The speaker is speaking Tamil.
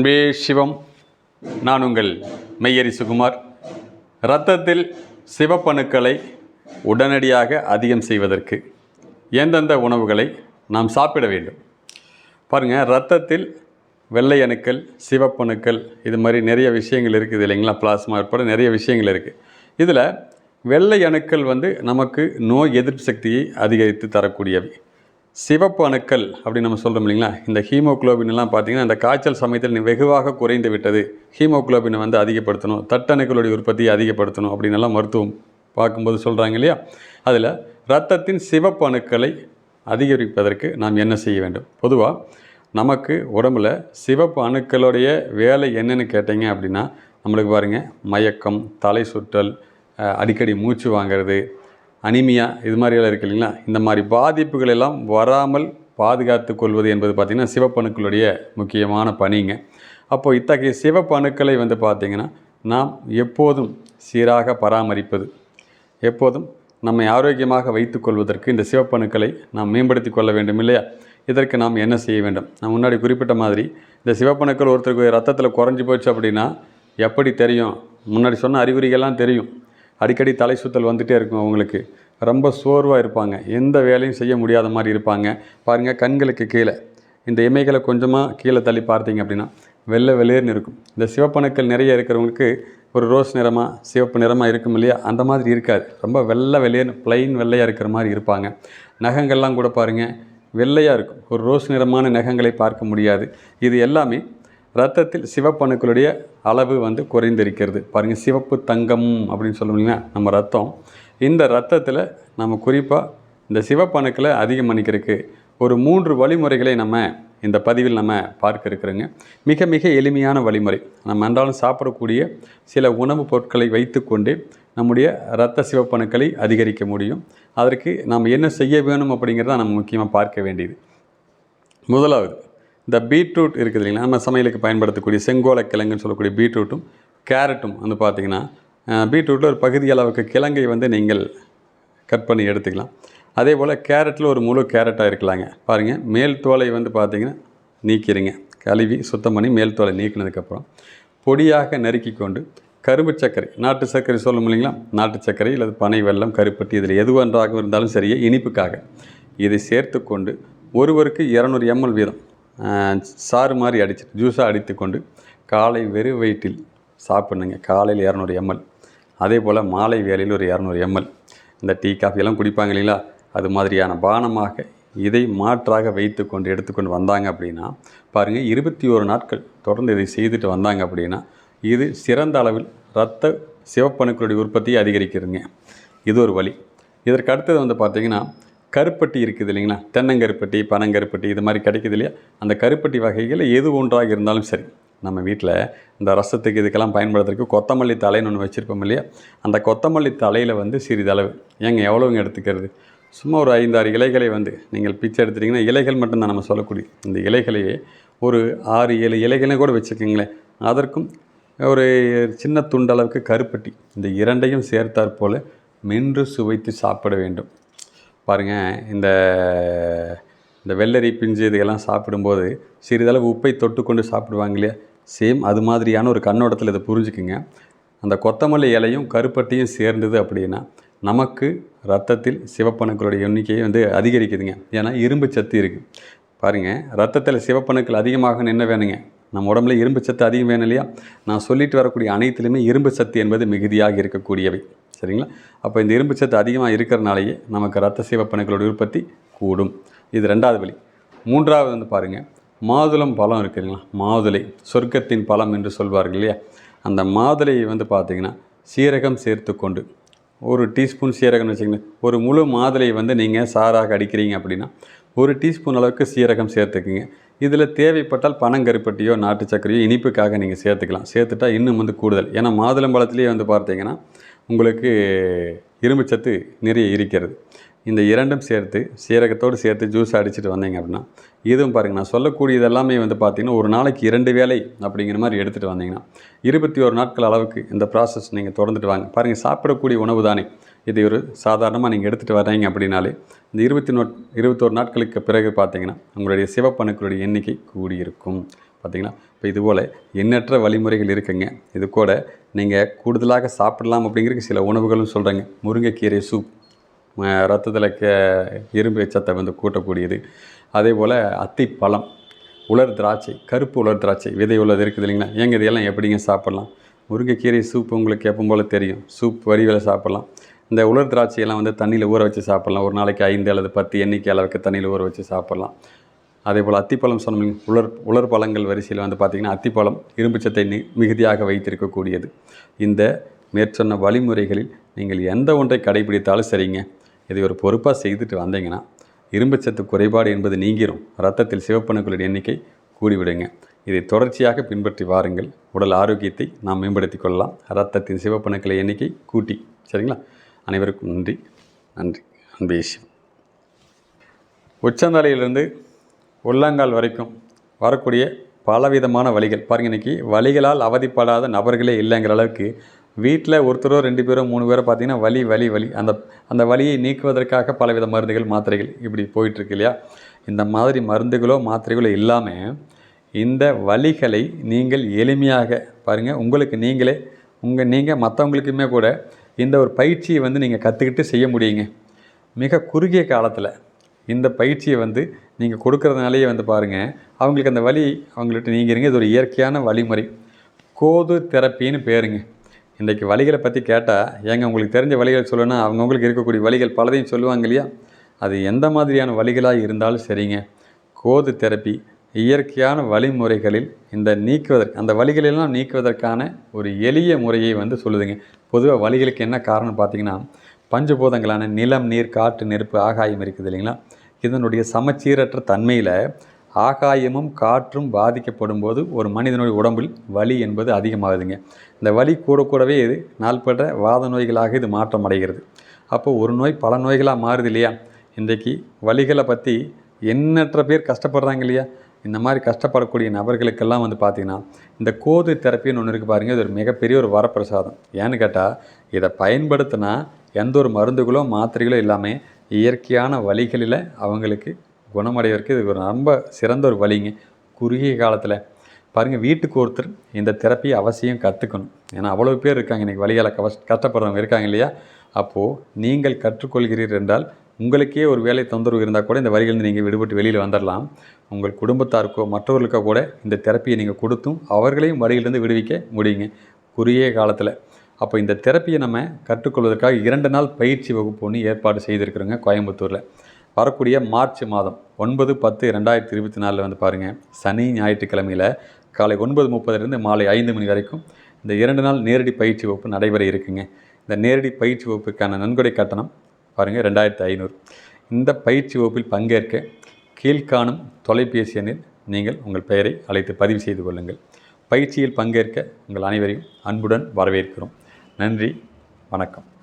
அன்பே சிவம் நான் உங்கள் மெய்யரி சுகுமார். இரத்தத்தில் சிவப்பணுக்களை உடனடியாக அதிகம் செய்வதற்கு எந்தெந்த உணவுகளை நாம் சாப்பிட வேண்டும்? பாருங்கள் ரத்தத்தில் வெள்ளை அணுக்கள் சிவப்பணுக்கள் இது மாதிரி நிறைய விஷயங்கள் இருக்குது இல்லைங்களா? பிளாஸ்மா உட்பட நிறைய விஷயங்கள் இருக்குது. இதில் வெள்ளை அணுக்கள் வந்து நமக்கு நோய் எதிர்ப்பு சக்தியை அதிகரித்து தரக்கூடியவை. சிவப்பு அணுக்கள் அப்படின்னு நம்ம சொல்கிறோம் இல்லைங்களா? இந்த ஹீமோகுளோபின் எல்லாம் பார்த்தீங்கன்னா இந்த காய்ச்சல் சமயத்தில் வெகுவாக குறைந்து விட்டது. ஹீமோகுளோபினை வந்து அதிகப்படுத்தணும். தட்டணுக்களுடைய உற்பத்தியை அதிகப்படுத்தணும் அப்படின்னு எல்லாம் மருத்துவம் பார்க்கும்போது சொல்கிறாங்க இல்லையா? அதில் ரத்தத்தின் சிவப்பு அணுக்களை அதிகரிப்பதற்கு நாம் என்ன செய்ய வேண்டும்? பொதுவாக நமக்கு உடம்புல சிவப்பு அணுக்களுடைய வேலை என்னென்னு கேட்டீங்க அப்படின்னா நம்மளுக்கு பாருங்கள் மயக்கம் தலை சுற்றல் அடிக்கடி மூச்சு வாங்கிறது அனிமியா இது மாதிரியெல்லாம் இருக்கு இல்லைங்களா? இந்த மாதிரி பாதிப்புகள் எல்லாம் வராமல் பாதுகாத்து கொள்வது என்பது பார்த்திங்கன்னா சிவப்பணுக்களுடைய முக்கியமான பணிங்க. அப்போது இத்தகைய சிவப்பணுக்களை வந்து பார்த்திங்கன்னா நாம் எப்போதும் சீராக பராமரிப்பது எப்போதும் நம்மை ஆரோக்கியமாக வைத்துக்கொள்வதற்கு இந்த சிவப்பணுக்களை நாம் மேம்படுத்தி கொள்ள வேண்டும் இல்லையா? இதற்கு நாம் என்ன செய்ய வேண்டும்? நான் முன்னாடி குறிப்பிட்ட மாதிரி இந்த சிவப்பணுக்கள் ஒருத்தருக்கு ரத்தத்தில் குறைஞ்சி போச்சு அப்படின்னா எப்படி தெரியும்? முன்னாடி சொன்ன அறிகுறிகள்லாம் தெரியும். அடிக்கடி தலை சுத்தல் வந்துகிட்டே இருக்கும் அவங்களுக்கு. ரொம்ப சோர்வாக இருப்பாங்க. எந்த வேலையும் செய்ய முடியாத மாதிரி இருப்பாங்க. பாருங்கள் கண்களுக்கு கீழே. இந்த இமைகளை கொஞ்சமாக கீழே தள்ளி பார்த்தீங்க அப்படின்னா வெள்ளை வெளியேர்னு இருக்கும். இந்த சிவப்பணுக்கள் நிறைய இருக்கிறவங்களுக்கு ஒரு ரோஸ் நிறமாக சிவப்பு நிறமாக இருக்கும் இல்லையா? அந்த மாதிரி இருக்காது. ரொம்ப வெள்ளை வெளியேன்னு பிளைன் வெள்ளையாக இருக்கிற மாதிரி இருப்பாங்க. நகங்கள்லாம் கூட பாருங்கள் வெள்ளையாக இருக்கும். ஒரு ரோஸ் நிறமான நகங்களை பார்க்க முடியாது. இது எல்லாமே ரத்தத்தில் சிவப்பணுக்களுடைய அளவு வந்து குறைந்திருக்கிறது. பாருங்கள் சிவப்பு தங்கம் அப்படின்னு சொல்லுவீங்கன்னா நம்ம ரத்தம். இந்த ரத்தத்தில் நம்ம குறிப்பாக இந்த சிவப்பணுக்களை அதிகம் பண்ணிக்கிறதுக்கு ஒரு மூன்று வழிமுறைகளை நம்ம இந்த பதிவில் நம்ம பார்க்க இருக்கிறோங்க. மிக மிக எளிமையான வழிமுறை. நம்ம அன்றாலும் சாப்பிடக்கூடிய சில உணவுப் பொருட்களை வைத்துக்கொண்டு நம்முடைய இரத்த சிவப்பணுக்களை அதிகரிக்க முடியும். அதற்கு நாம் என்ன செய்ய வேணும் அப்படிங்கிறத நம்ம முக்கியமாக பார்க்க வேண்டியது. முதலாவது இந்த பீட்ரூட் இருக்குது இல்லைங்களா? நம்ம சமையலுக்கு பயன்படுத்தக்கூடிய செங்கோல கிழங்குன்னு சொல்லக்கூடிய பீட்ரூட்டும் கேரட்டும் வந்து பார்த்திங்கன்னா பீட்ரூட்டில் ஒரு பகுதி அளவுக்கு கிழங்கை வந்து நீங்கள் கட் பண்ணி எடுத்துக்கலாம். அதே போல் கேரட்டில் ஒரு முழு கேரட்டாக இருக்கலாங்க. பாருங்கள் மேல் தோலை வந்து பார்த்திங்கன்னா நீக்கிடுங்க. கழுவி சுத்தம் பண்ணி மேல் தோலை நீக்கினதுக்கப்புறம் பொடியாக நறுக்கி கொண்டு கரும்பு சர்க்கரை நாட்டு சர்க்கரை சொல்லும் இல்லைங்களா? நாட்டு சர்க்கரை அல்லது பனை வெல்லம் கருப்பட்டி இதில் எது ஒன்றாக இருந்தாலும் சரியே இனிப்புக்காக இதை சேர்த்து கொண்டு ஒருவருக்கு இரநூறு எம்எல் வீதம் சாறு மாதிரி அடிச்சிட்டு ஜூஸாக அடித்து கொண்டு காலை வெறும் வயிற்றில் சாப்பிட்ணுங்க. காலையில் இரநூறு எம்எல் அதே போல் மாலை வேலையில் ஒரு இரநூறு எம்எல் இந்த டீ காஃபி எல்லாம் குடிப்பாங்க இல்லைங்களா? அது மாதிரியான பானமாக இதை மாற்றாக வைத்து கொண்டு எடுத்துக்கொண்டு வந்தாங்க அப்படின்னா பாருங்கள் இருபத்தி ஒரு நாட்கள் தொடர்ந்து இதை செய்துட்டு வந்தாங்க அப்படின்னா இது சிறந்த அளவில் இரத்த சிவப்பணுக்களுடைய உற்பத்தியை அதிகரிக்கிறதுங்க இது ஒரு வழி. இதற்கு அடுத்தது வந்து பார்த்திங்கன்னா கருப்பட்டி இருக்குது இல்லைங்களா? தென்னங்கருப்பட்டி பனங்கருப்பட்டி இது மாதிரி கிடைக்குது இல்லையா? அந்த கருப்பட்டி வகைகள் எது ஒன்றாக இருந்தாலும் சரி நம்ம வீட்டில் இந்த ரசத்துக்கு இதுக்கெல்லாம் பயன்படுத்துறதுக்கு கொத்தமல்லி தலைன்னு ஒன்று வச்சுருப்போம் இல்லையா? அந்த கொத்தமல்லி தலையில் வந்து சிறிதளவு ஏங்க எவ்வளோங்க எடுத்துக்கிறது? சும்மா ஒரு ஐந்தாறு இலைகளை வந்து நீங்கள் பிச்சை எடுத்துட்டிங்கன்னா இலைகள் மட்டும்தான் நம்ம சொல்லக்கூடிய. இந்த இலைகளையே ஒரு ஆறு ஏழு இலைகளையும் கூட வச்சுக்கோங்களேன். அதற்கும் ஒரு சின்ன துண்டளவுக்கு கருப்பட்டி இந்த இரண்டையும் சேர்த்தாற் போல் மென்று சுவைத்து சாப்பிட வேண்டும். பாருங்கள் இந்த இந்த வெள்ளரி பிஞ்சு இதெல்லாம் சாப்பிடும்போது சிறிதளவு உப்பை தொட்டு கொண்டு சாப்பிடுவாங்க இல்லையா? சேம் அது மாதிரியான ஒரு கண்ணோட்டத்தில் இதை புரிஞ்சுக்குங்க. அந்த கொத்தமல்லி இலையும் கருப்பட்டியும் சேர்ந்தது அப்படின்னா நமக்கு ரத்தத்தில் சிவப்பணுக்களுடைய எண்ணிக்கையை வந்து அதிகரிக்குதுங்க. ஏன்னா இரும்பு சத்து இருக்குது பாருங்கள் ரத்தத்தில் சிவப்பணுக்கள் அதிகமாக என்ன வேணுங்க? நம்ம உடம்புல இரும்பு சத்து அதிகம் வேணும் இல்லையா? நான் சொல்லிட்டு வரக்கூடிய அனைத்துலேயுமே இரும்பு சத்து என்பது மிகுதியாக இருக்கக்கூடியவை. சரிங்களா? அப்போ இந்த இரும்பு சத்து அதிகமாக இருக்கிறனாலேயே நமக்கு ரத்த சிவப்பணுக்களுடைய உற்பத்தி கூடும். இது ரெண்டாவது வழி. மூன்றாவது வந்து பாருங்கள் மாதுளம் பழம் இருக்குதுங்களா மாதுளை சொர்க்கத்தின் பழம் என்று சொல்வார்கள் இல்லையா? அந்த மாதுளையை வந்து பார்த்திங்கன்னா சீரகம் சேர்த்து கொண்டு ஒரு டீஸ்பூன் சீரகம்னு வச்சுக்கோங்க. ஒரு முழு மாதுளையை வந்து நீங்கள் சாராக அடிக்கிறீங்க அப்படின்னா ஒரு டீஸ்பூன் அளவுக்கு சீரகம் சேர்த்துக்குங்க. இதில் தேவைப்பட்டால் பனங்கருப்பட்டியோ நாட்டு சர்க்கரையோ இனிப்புக்காக நீங்கள் சேர்த்துக்கலாம். சேர்த்துட்டா இன்னும் வந்து கூடுதல். ஏன்னா மாதுளம்பழத்துலேயே வந்து பார்த்தீங்கன்னா உங்களுக்கு இரும்புச்சத்து நிறைய இருக்கிறது. இந்த இரண்டும் சேர்த்து சீரகத்தோடு சேர்த்து ஜூஸ் அடிச்சுட்டு வந்தீங்க அப்படின்னா இதுவும் பாருங்கள் நான் சொல்லக்கூடியது எல்லாமே வந்து பார்த்திங்கன்னா ஒரு நாளைக்கு இரண்டு வேளை அப்படிங்கிற மாதிரி எடுத்துகிட்டு வந்தீங்கன்னா இருபத்தி ஒரு நாட்கள் அளவுக்கு இந்த ப்ராசஸ் நீங்கள் தொடர்ந்துட்டு வாங்க. பாருங்கள் சாப்பிடக்கூடிய உணவு தானே. இது ஒரு சாதாரணமாக நீங்கள் எடுத்துகிட்டு வர்றீங்க அப்படின்னாலே இந்த இருபத்தி நோ இருபத்தோரு நாட்களுக்கு பிறகு பார்த்தீங்கன்னா உங்களுடைய சிவப்பணுக்களுடைய எண்ணிக்கை கூடியிருக்கும். பார்த்தீங்களா இப்போ இதுபோல் எண்ணற்ற வழிமுறைகள் இருக்குங்க. இது கூட நீங்கள் கூடுதலாக சாப்பிடலாம் அப்படிங்கிறதுக்கு சில உணவுகளும் சொல்கிறேங்க முருங்கைக்கீரை சூப் ரத்தத்தில் க இரும்பு சத்தை வந்து கூட்டக்கூடியது. அதே போல் அத்திப்பழம் உலர் திராட்சை கருப்பு உலர் திராட்சை விதை உள்ளது இருக்குது இல்லைங்களா? ஏங்க இதெல்லாம் எப்படிங்க சாப்பிட்லாம்? முருங்கைக்கீரை சூப் உங்களுக்கு எப்போ போல் தெரியும். சூப் வடிவில் சாப்பிட்லாம். இந்த உலர் திராட்சையெல்லாம் வந்து தண்ணியில் ஊற வச்சு சாப்பிட்லாம். ஒரு நாளைக்கு ஐந்து அல்லது பத்து எண்ணிக்கை அளவுக்கு தண்ணியில் ஊற வச்சு சாப்பிட்லாம். அதே போல் அத்திப்பழம் சொன்னோம் உலர் உலர் பழங்கள் வரிசையில் வந்து பார்த்திங்கன்னா அத்திப்பழம் இரும்புச்சத்தை நி மிகுதியாக வைத்திருக்கக்கூடியது. இந்த மேற்சொன்ன வழிமுறைகளில் நீங்கள் எந்த ஒன்றை கடைபிடித்தாலும் சரிங்க. இதை ஒரு பொறுப்பாக செய்துட்டு வந்தீங்கன்னா இரும்புச்சத்து குறைபாடு என்பது நீங்கிரும். ரத்தத்தில் சிவப்பணுக்களின் எண்ணிக்கை கூடிவிடுங்க. இதை தொடர்ச்சியாக பின்பற்றி வாருங்கள். உடல் ஆரோக்கியத்தை நாம் மேம்படுத்தி கொள்ளலாம். ரத்தத்தின் சிவப்பணுக்களை எண்ணிக்கை கூட்டி. சரிங்களா? அனைவருக்கும் நன்றி. நன்றி. அன்பேஷம் உச்சந்தலையிலிருந்து உள்ளங்கால் வரைக்கும் வரக்கூடிய பலவிதமான வழிகள் பாருங்கள் இன்றைக்கி வலிகளால் அவதிப்படாத நபர்களே இல்லைங்கிற அளவுக்கு வீட்டில் ஒருத்தரோ ரெண்டு பேரோ மூணு பேரோ பார்த்திங்கன்னா வலி வலி வலி. அந்த அந்த வலியை நீக்குவதற்காக பலவித மருந்துகள் மாத்திரைகள் இப்படி போயிட்டுருக்கு இல்லையா? இந்த மாதிரி மருந்துகளோ மாத்திரைகளோ இல்லாமல் இந்த வலிகளை நீங்கள் எளிமையாக பாருங்கள் உங்களுக்கு நீங்களே உங்கள் நீங்கள் மற்றவங்களுக்குமே கூட இந்த ஒரு பயிற்சியை வந்து நீங்கள் கற்றுக்கிட்டு செய்ய முடியுங்க. மிக குறுகிய காலத்தில் இந்த பயிற்சியை வந்து நீங்கள் கொடுக்குறதுனாலேயே வந்து பாருங்கள் அவங்களுக்கு அந்த வழி அவங்கள்ட்ட நீங்கிறீங்க இது ஒரு இயற்கையான வழிமுறை. கோது தெரப்பின்னு பேருங்க. இன்றைக்கி வழிகளை பற்றி கேட்டால் ஏங்க உங்களுக்கு தெரிஞ்ச வழிகள் சொல்லணும்னா அவங்கவுங்களுக்கு இருக்கக்கூடிய வழிகள் பலதையும் சொல்லுவாங்க இல்லையா? அது எந்த மாதிரியான வழிகளாக இருந்தாலும் சரிங்க. கோது தெரப்பி இயற்கையான வழிமுறைகளில் இந்த நீக்குவதற்கு அந்த வழிகளெல்லாம் நீக்குவதற்கான ஒரு எளிய முறையை வந்து சொல்லுதுங்க. பொதுவாக வழிகளுக்கு என்ன காரணம் பார்த்தீங்கன்னா பஞ்சபூதங்களான நிலம் நீர் காற்று நெருப்பு ஆகாயம் இருக்குது இல்லைங்களா? இதனுடைய சமச்சீரற்ற தன்மையில் ஆகாயமும் காற்றும் பாதிக்கப்படும் போது ஒரு மனிதனுடைய உடம்பில் வலி என்பது அதிகமாகுதுங்க. இந்த வலி கூட கூடவே இது நாள்பட்ட வாத நோய்களாக இது மாற்றம் அடைகிறது. அப்போது ஒரு நோய் பல நோய்களாக மாறுது இல்லையா? இன்றைக்கி வலிகளை பற்றி எண்ணற்ற பேர் கஷ்டப்படுறாங்க இல்லையா? இந்த மாதிரி கஷ்டப்படக்கூடிய நபர்களுக்கெல்லாம் வந்து பார்த்திங்கன்னா இந்த கோது தெரப்பின்னு ஒன்று இருக்குது பாருங்கள் இது ஒரு மிகப்பெரிய ஒரு வரப்பிரசாதம். ஏன்னு கேட்டால் இதை பயன்படுத்தினா எந்த ஒரு மருந்துகளோ மாத்திரைகளோ இல்லாமல் இயற்கையான வழிகளில் அவங்களுக்கு குணமடைவதற்கு இது ஒரு ரொம்ப சிறந்த ஒரு வழிங்க. குறுகிய காலத்தில் பாருங்கள் வீட்டுக்கு ஒருத்தர் இந்த தெரப்பியை அவசியம் கற்றுக்கணும் ஏன்னா அவ்வளோ பேர் இருக்காங்க. இன்றைக்கி வழியால் கவ கஷ்டப்படுறவங்க இருக்காங்க இல்லையா? அப்போது நீங்கள் கற்றுக்கொள்கிறீர்கள் என்றால் உங்களுக்கே ஒரு வேலை தொந்தரவு இருந்தால் கூட இந்த வரிகளிலிருந்து நீங்கள் விடுபட்டு வெளியில் வந்துடலாம் உங்கள் குடும்பத்தாருக்கோ மற்றவர்களுக்கோ கூட இந்த தெரப்பியை நீங்கள் கொடுத்தும் அவர்களையும் வரியிலிருந்து விடுவிக்க முடியுங்க. குறுகிய காலத்தில் அப்போ இந்த தெரப்பியை நம்ம கற்றுக்கொள்வதற்காக இரண்டு நாள் பயிற்சி வகுப்பு ஒன்று ஏற்பாடு செய்திருக்கிறோங்க கோயம்புத்தூரில். வரக்கூடிய மார்ச் மாதம் ஒன்பது பத்து ரெண்டாயிரத்தி இருபத்தி நாலில் வந்து பாருங்கள் சனி ஞாயிற்றுக்கிழமையில் காலை ஒன்பது முப்பதுலேருந்து மாலை ஐந்து மணி வரைக்கும் இந்த இரண்டு நாள் நேரடி பயிற்சி வகுப்பு நடைபெற இருக்குங்க. இந்த நேரடி பயிற்சி வகுப்புக்கான நன்கொடை கட்டணம் பாருங்கள் ரெண்டாயிரத்து ஐநூறு. இந்த பயிற்சி வகுப்பில் பங்கேற்க கீழ்காணும் தொலைபேசி எண்ணில் நீங்கள் உங்கள் பெயரை அழைத்து பதிவு செய்து கொள்ளுங்கள். பயிற்சியில் பங்கேற்க உங்கள் அனைவரையும் அன்புடன் வரவேற்கிறோம். நன்றி வணக்கம்.